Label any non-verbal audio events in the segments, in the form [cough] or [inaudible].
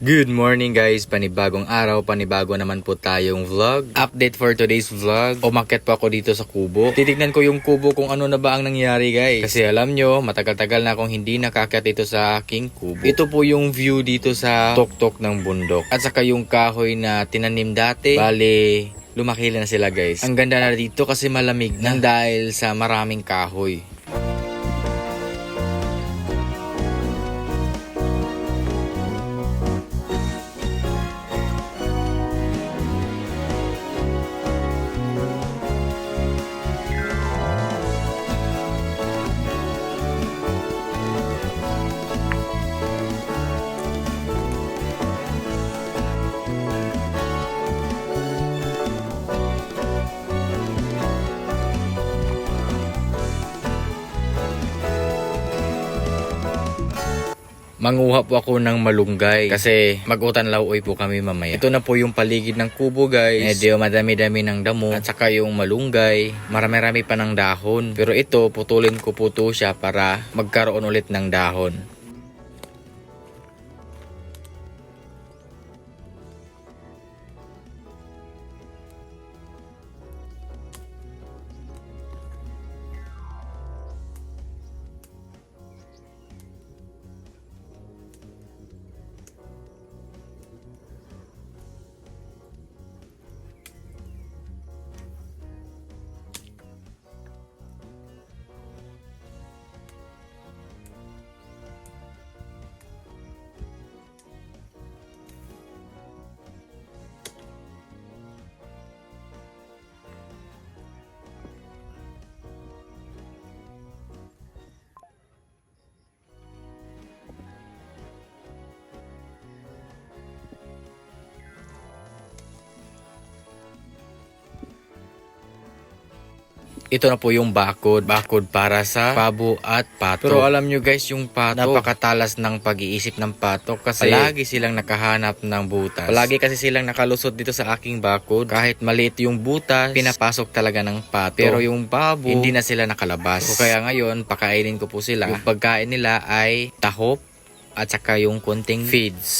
Good morning guys, panibagong araw, panibago naman po tayong vlog. Update for today's vlog. Umakyat po ako dito sa kubo. Titignan ko yung kubo kung ano na ba ang nangyari guys. Kasi alam nyo, matagal-tagal na akong hindi nakakyat dito sa aking kubo. Ito po yung view dito sa tuktok ng bundok. At saka yung kahoy na tinanim dati. Bale, lumaki na sila guys. Ang ganda na dito kasi malamig na dahil sa maraming kahoy. Manguha po ako ng malunggay kasi mag-utan lauoy po kami mamaya. Ito na po yung paligid ng kubo guys. Medyo madami-dami ng damo at saka yung malunggay. Marami-rami pa ng dahon. Pero ito putulin ko po to siya para magkaroon ulit ng dahon. Ito na po yung bakod. Bakod para sa pabo at pato. Pero alam nyo guys, yung pato, napakatalas ng pag-iisip ng pato kasi palagi silang nakahanap ng butas. Palagi kasi silang nakalusot dito sa aking bakod. Kahit maliit yung butas, pinapasok talaga ng pato. Pero yung pabo, hindi na sila nakalabas. So kaya ngayon, pakainin ko po sila. Yung pagkain nila ay tahop at saka yung konting feeds.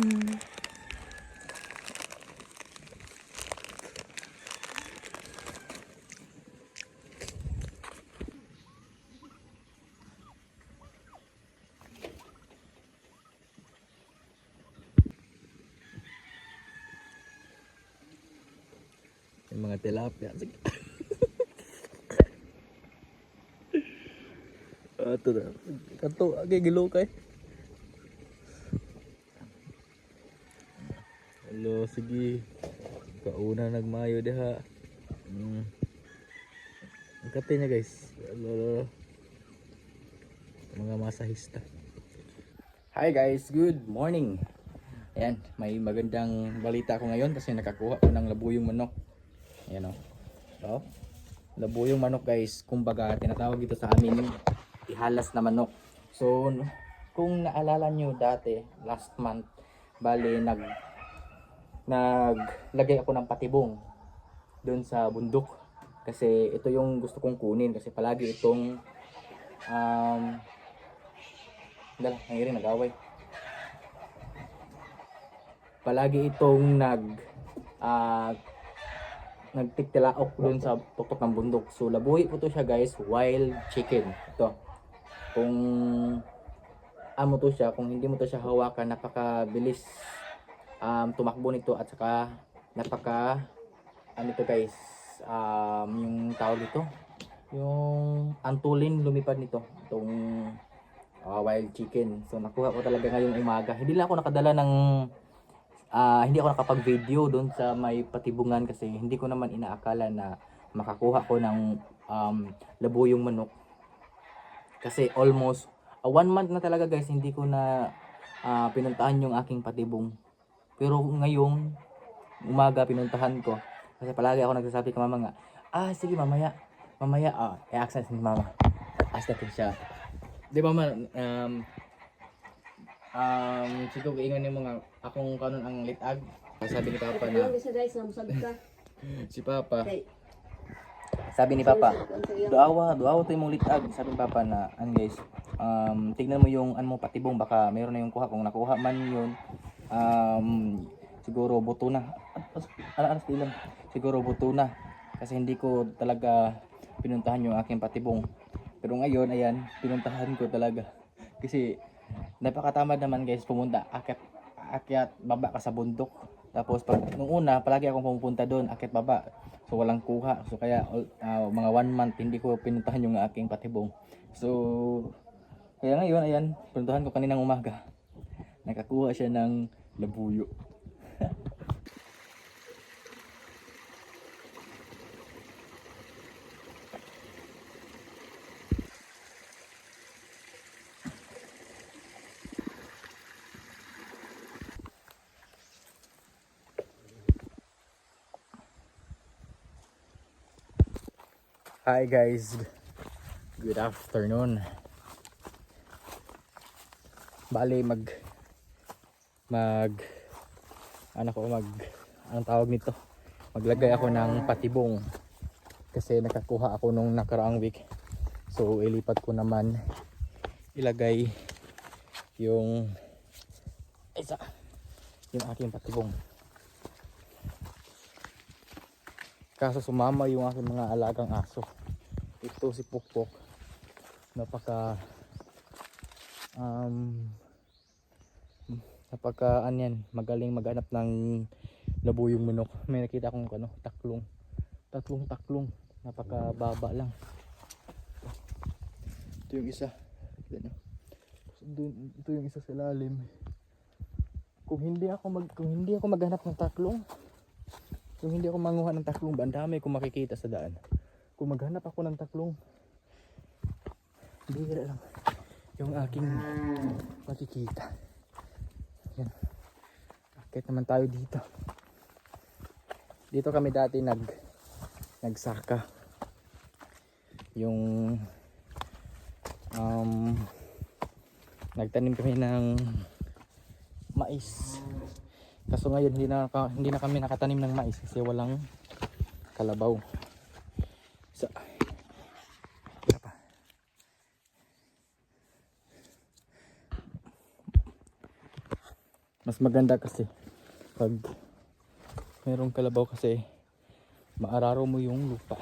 doon. Yung mga tilapia. Ato [laughs] na. Kato, agay gilo kay. Sige. Kauna nagmayo diha. Mm. Ang kate niya guys. Hello. Mga masahista. Hi guys, good morning. Ayan, may magandang balita ako ngayon kasi nakakuha ko ng labuyong manok. Ayan o. So, labuyong manok guys, kumbaga tinatawag ito sa amin ihalas na manok. So, kung naalala nyo dati, last month, bali nag naglagay ako ng patibong doon sa bundok kasi ito yung gusto kong kunin kasi palagi itong um dala, nangyari nag-away palagi itong nag ah nagtiktilaok doon sa tuktok ng bundok. So labuhi po to siya guys, wild chicken. Ito. Kung amo to siya, kung hindi mo to siya hawakan, napakabilis um, tumakbo nito at saka napaka ano to guys, um, yung tawag dito, yung antulin lumipad nito, itong ah, wild chicken. So nakuha ko talaga ngayong umaga. Hindi lang ako nakadala ng Ah, hindi ako nakapag-video doon sa may patibungan kasi hindi ko naman inaakala na makakuha ko ng um, labuyong manok. Kasi almost ah, one month na talaga guys, hindi ko na ah, pinuntahan yung aking patibong. Pero ngayong umaga pinuntahan ko. Kasi palagi ako nagsasabi kay mama nga, ah sige mamaya, mamaya, ah, i-access ni mama. Ask natin siya. Di ba mama, um, um, siguro ingon yung mga akong kanon ang litag. Sabi ni Papa na [laughs] si Papa, sabi ni Papa, duawa, duawa tayo mong litag. Sabi ni Papa na, an guys, um, tignan mo yung ano mo patibong, baka mayroon na yung kuha. Kung nakuha man yun, um, siguro buto na. Ala alas lang. Siguro buto na. Kasi hindi ko talaga pinuntahan yung aking patibong. Pero ngayon, ayan, pinuntahan ko talaga. [laughs] Kasi napakatamad naman guys pumunta akyat akyat baba ka sa bundok tapos pag nung una palagi akong pumupunta doon akyat baba so walang kuha so kaya ah, mga one month hindi ko pinuntahan yung aking patibong so kaya ngayon ayan pinuntahan ko kaninang umaga nakakuha siya ng labuyo Hi guys. Good afternoon. Bali mag mag ano ko mag anong tawag nito? Maglagay ako ng patibong kasi nakakuha ako nung nakaraang week. So ilipat ko naman ilagay yung isa yung aking patibong. Kaso sumama yung aking mga alagang aso. Ito si Pukpok. Napaka um napaka ano yan, magaling maghanap ng labuyong manok. [laughs] May nakita akong ano, taklong. Tatlong taklong. Napaka baba lang. Ito yung isa. Ito, yung isa sa lalim. Kung hindi ako mag kung hindi ako maghanap ng taklong, kung hindi ako manguha ng taklong, ba, ang dami kong makikita sa daan. Kung maghanap ako ng taklong, bihira lang yung aking makikita. Yan. Akit naman tayo dito. Dito kami dati nag nagsaka. Yung um nagtanim kami ng mais. Kaso ngayon hindi na hindi na kami nakatanim ng mais kasi walang kalabaw. Sa Mas maganda kasi pag merong kalabaw kasi maararo mo yung lupa.